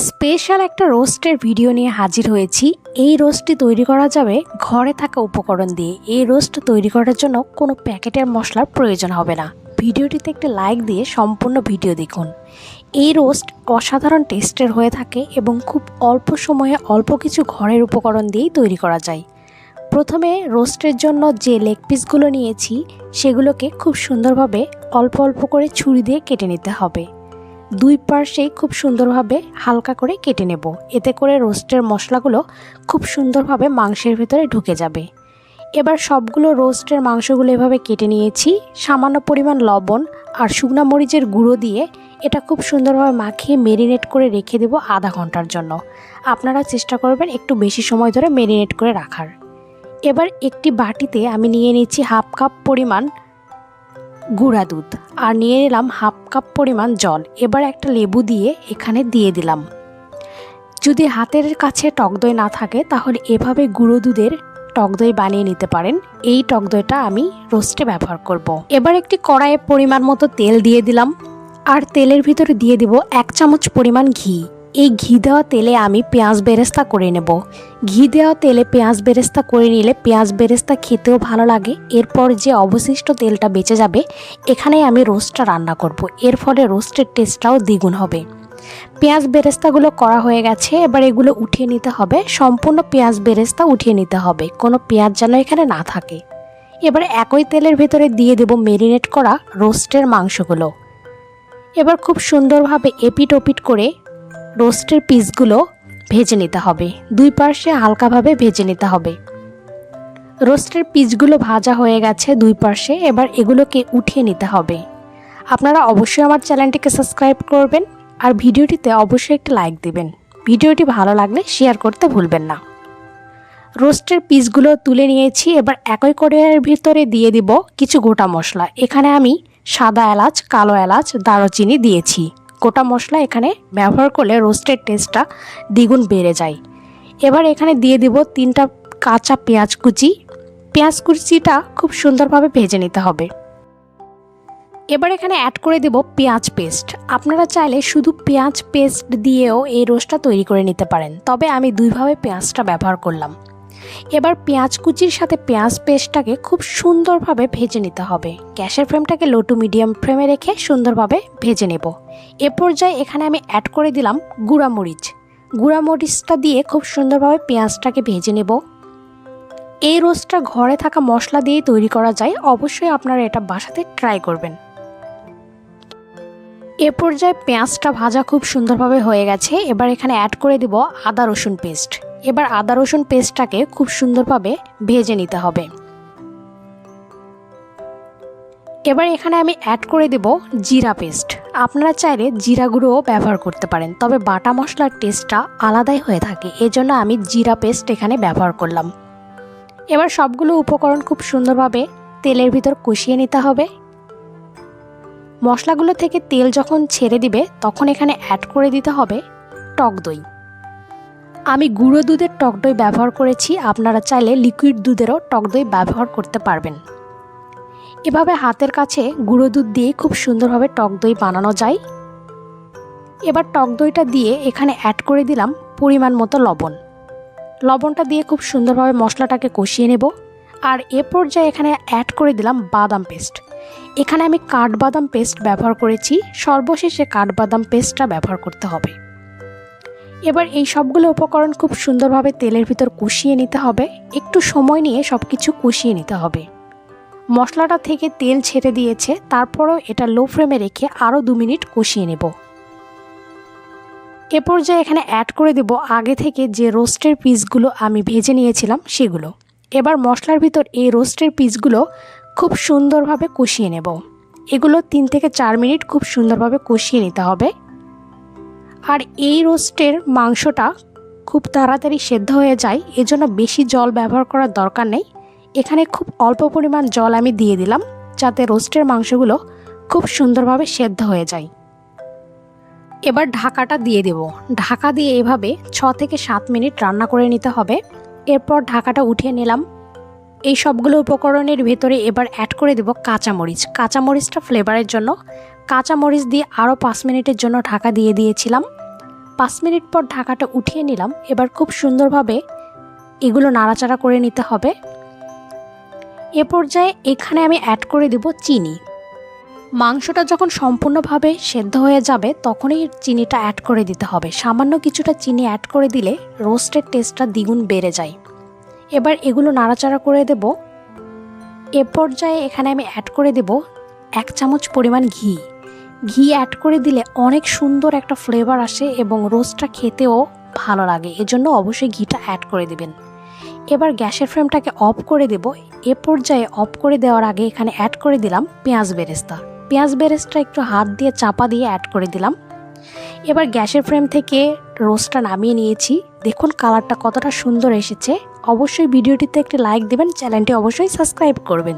Special একটা রোস্টের video নিয়ে হাজির হয়েছি। এই রোস্টটি তৈরি করা যাবে ঘরে থাকা উপকরণ দিয়ে। এই রোস্ট তৈরি করার জন্য কোনো প্যাকেটের মশলার প্রয়োজন হবে না। ভিডিওটিতে একটা লাইক দিয়ে সম্পূর্ণ ভিডিও দেখুন। এই রোস্ট অসাধারণ টেস্টের হয়ে থাকে এবং খুব অল্প সময়ে অল্প কিছু ঘরের উপকরণ দিয়েই তৈরি করা যায়। প্রথমে রোস্টের জন্য যে লেগ পিসগুলো নিয়েছি, সেগুলোকে খুব সুন্দরভাবে অল্প অল্প করে ছুরি দিয়ে কেটে নিতে হবে। দুই পার্শ্বেই খুব সুন্দরভাবে হালকা করে কেটে নেব। এতে করে রোস্টের মশলাগুলো খুব সুন্দরভাবে মাংসের ভিতরে ঢুকে যাবে। এবার সবগুলো রোস্টের মাংসগুলো এভাবে কেটে নিয়েছি। সামান্য পরিমাণ লবণ আর শুকনা মরিচের গুঁড়ো দিয়ে এটা খুব সুন্দরভাবে মাখিয়ে মেরিনেট করে রেখে দেব আধা ঘণ্টার জন্য। আপনারা চেষ্টা করবেন একটু বেশি সময় ধরে মেরিনেট করে রাখার। এবার একটি বাটিতে আমি নিয়ে নিচ্ছি হাফ কাপ পরিমাণ গুঁড়া দুধ। আর নিয়ে নিলাম হাফ কাপ পরিমাণ জল। এবার একটা লেবু দিয়ে এখানে দিয়ে দিলাম। যদি হাতের কাছে টক দই না থাকে, তাহলে এভাবে গুঁড়ো দুধের টক দই বানিয়ে নিতে পারেন। এই টক দইটা আমি রোস্টে ব্যবহার করব। এবার একটি কড়াইয়ে পরিমাণ মতো তেল দিয়ে দিলাম। আর তেলের ভিতরে দিয়ে দিব এক চামচ পরিমাণ ঘি। এই ঘি দেওয়া তেলে আমি পেঁয়াজ বেরেস্তা করে নেব। ঘি দেওয়া তেলে পেঁয়াজ বেরেস্তা করে নিলে পেঁয়াজ বেরেস্তা খেতেও ভালো লাগে। এরপর যে অবশিষ্ট তেলটা বেঁচে যাবে এখানে আমি রোস্টটা রান্না করব। এর ফলে রোস্টের টেস্টটাও দ্বিগুণ হবে। পেঁয়াজ বেরেস্তাগুলো করা হয়ে গেছে, এবার এগুলো উঠিয়ে নিতে হবে। সম্পূর্ণ পেঁয়াজ বেরেস্তা উঠিয়ে নিতে হবে। কোনো পেঁয়াজ যেন এখানে না থাকে। এবার একই তেলের ভেতরে দিয়ে দেব মেরিনেট করা রোস্টের মাংসগুলো। এবার খুব সুন্দরভাবে এপিট ওপিট করে রোস্টের পিসগুলো ভেজে নিতে হবে। দুই পার্শ্বে হালকাভাবে ভেজে নিতে হবে। রোস্টের পিসগুলো ভাজা হয়ে গেছে দুই পার্শ্বে, এবার এগুলোকে উঠিয়ে নিতে হবে। আপনারা অবশ্যই আমার চ্যানেলটিকে সাবস্ক্রাইব করবেন আর ভিডিওটিতে অবশ্যই একটা লাইক দিবেন। ভিডিওটি ভালো লাগলে শেয়ার করতে ভুলবেন না। রোস্টের পিসগুলো তুলে নিয়েছি, এবার একই কড়াইয়ের ভিতরে দিয়ে দিব কিছু গোটা মশলা। এখানে আমি সাদা এলাচ, কালো এলাচ, দারুচিনি দিয়েছি। গোটা মশলা এখানে ব্যবহার করলে রোস্টের টেস্টটা দ্বিগুণ বেড়ে যায়। এবার এখানে দিয়ে দিব তিনটা কাঁচা পেঁয়াজ কুচি। পেঁয়াজ কুচিটা খুব সুন্দরভাবে ভেজে নিতে হবে। এবার এখানে অ্যাড করে দেব পেঁয়াজ পেস্ট আপনারা চাইলে শুধু পেঁয়াজ পেস্ট দিয়েও এই রোস্টটা তৈরি করে নিতে পারেন। তবে আমি দুইভাবে পেঁয়াজটা ব্যবহার করলাম। এবার পেঁয়াজ কুচির সাথে পেঁয়াজ পেস্টটাকে খুব সুন্দরভাবে ভেজে নিতে হবে। গ্যাসের ফ্লেমটাকে লো টু মিডিয়াম ফ্লেমে রেখে সুন্দরভাবে ভেজে নেব। এ পর্যায়ে এখানে আমি অ্যাড করে দিলাম গুঁড়া মরিচ গুঁড়া মরিচটা দিয়ে খুব সুন্দরভাবে পেঁয়াজটাকে ভেজে নেব। এই রোস্টটা ঘরে থাকা মশলা দিয়ে তৈরি করা যায়, অবশ্যই আপনারা এটা বাসাতে ট্রাই করবেন। এ পর্যায়ে পেঁয়াজটা ভাজা খুব সুন্দরভাবে হয়ে গেছে। এবার এখানে অ্যাড করে দিব আদা রসুন পেস্ট এবার আদা রসুন পেস্টটাকে খুব সুন্দরভাবে ভেজে নিতে হবে। এবার এখানে আমি অ্যাড করে দেব জিরা পেস্ট। আপনারা চাইলে জিরা গুঁড়োও ব্যবহার করতে পারেন, তবে বাটা মশলার টেস্টটা আলাদাই হয়ে থাকে, এজন্য আমি জিরা পেস্ট এখানে ব্যবহার করলাম। এবার সবগুলো উপকরণ খুব সুন্দরভাবে তেলের ভিতর কষিয়ে নিতে হবে। মশলাগুলো থেকে তেল যখন ছেড়ে দিবে, তখন এখানে অ্যাড করে দিতে হবে টক দই। আমি গুঁড়ো দুধের টক দই ব্যবহার করেছি, আপনারা চাইলে লিকুইড দুধেরও টক দই ব্যবহার করতে পারবেন। এভাবে হাতের কাছে গুঁড়ো দুধ দিয়ে খুব সুন্দরভাবে টক দই বানানো যায়। এবার টক দইটা দিয়ে এখানে অ্যাড করে দিলাম পরিমাণ মতো লবণ। লবণটা দিয়ে খুব সুন্দরভাবে মশলাটাকে কষিয়ে নেব। আর এ পর্যায়ে এখানে অ্যাড করে দিলাম বাদাম পেস্ট। এখানে আমি কাঠবাদাম পেস্ট ব্যবহার করেছি, সর্বশেষে কাঠবাদাম পেস্টটা ব্যবহার করতে হবে। এবার এই সবগুলো উপকরণ খুব সুন্দরভাবে তেলের ভিতর কষিয়ে নিতে হবে। একটু সময় নিয়ে সব কিছু কষিয়ে নিতে হবে। মশলাটা থেকে তেল ছেড়ে দিয়েছে, তারপরেও এটা লো ফ্লেমে রেখে আরও দু মিনিট কষিয়ে নেব। এ পর্যায়ে এখানে অ্যাড করে দেব আগে থেকে যে রোস্টের পিসগুলো আমি ভেজে নিয়েছিলাম সেগুলো। এবার মশলার ভিতর এই রোস্টের পিসগুলো খুব সুন্দরভাবে কষিয়ে নেব। এগুলো তিন থেকে চার মিনিট খুব সুন্দরভাবে কষিয়ে নিতে হবে। আর এই রোস্টের মাংসটা খুব তাড়াতাড়ি সেদ্ধ হয়ে যায়, এজন্য বেশি জল ব্যবহার করার দরকার নেই। এখানে খুব অল্প পরিমাণ জল আমি দিয়ে দিলাম, যাতে রোস্টের মাংসগুলো খুব সুন্দরভাবে সেদ্ধ হয়ে যায়। এবার ঢাকাটা দিয়ে দেব। ঢাকা দিয়ে এভাবে ছ থেকে সাত মিনিট রান্না করে নিতে হবে। এরপর ঢাকাটা উঠিয়ে নিলাম। এই সবগুলো উপকরণের ভেতরে এবার অ্যাড করে দেব কাঁচামরিচ। কাঁচামরিচটা ফ্লেভারের জন্য কাঁচামরিচ দিয়ে আরও পাঁচ মিনিটের জন্য ঢাকা দিয়ে দিয়েছিলাম। পাঁচ মিনিট পর ঢাকাটা উঠিয়ে নিলাম। এবার খুব সুন্দরভাবে এগুলো নাড়াচাড়া করে নিতে হবে। এ পর্যায়ে এখানে আমি অ্যাড করে দেব চিনি। মাংসটা যখন সম্পূর্ণভাবে সেদ্ধ হয়ে যাবে, তখনই চিনিটা অ্যাড করে দিতে হবে। সামান্য কিছুটা চিনি অ্যাড করে দিলে রোস্টের টেস্টটা দ্বিগুণ বেড়ে যায়। এবার এগুলো নাড়াচাড়া করে দেব। এ পর্যায়ে এখানে আমি অ্যাড করে দেব এক চামচ পরিমাণ ঘি। ঘি অ্যাড করে দিলে অনেক সুন্দর একটা ফ্লেভার আসে এবং রোস্টটা খেতেও ভালো লাগে। এজন্য অবশ্যই ঘিটা অ্যাড করে দেবেন। এবার গ্যাসের ফ্লেমটাকে অফ করে দেব। এ পর্যায়ে অফ করে দেওয়ার আগে এখানে অ্যাড করে দিলাম পেঁয়াজ বেরেস্তা। পেঁয়াজ বেরেস্তা একটু হাত দিয়ে চাপা দিয়ে অ্যাড করে দিলাম। এবার গ্যাসের ফ্রেম থেকে রোস্টটা নামিয়ে নিয়েছি। দেখুন কালারটা কতটা সুন্দর এসেছে। অবশ্যই ভিডিওটিতে একটি লাইক দেবেন চ্যানেলটি অবশ্যই সাবস্ক্রাইব করবেন।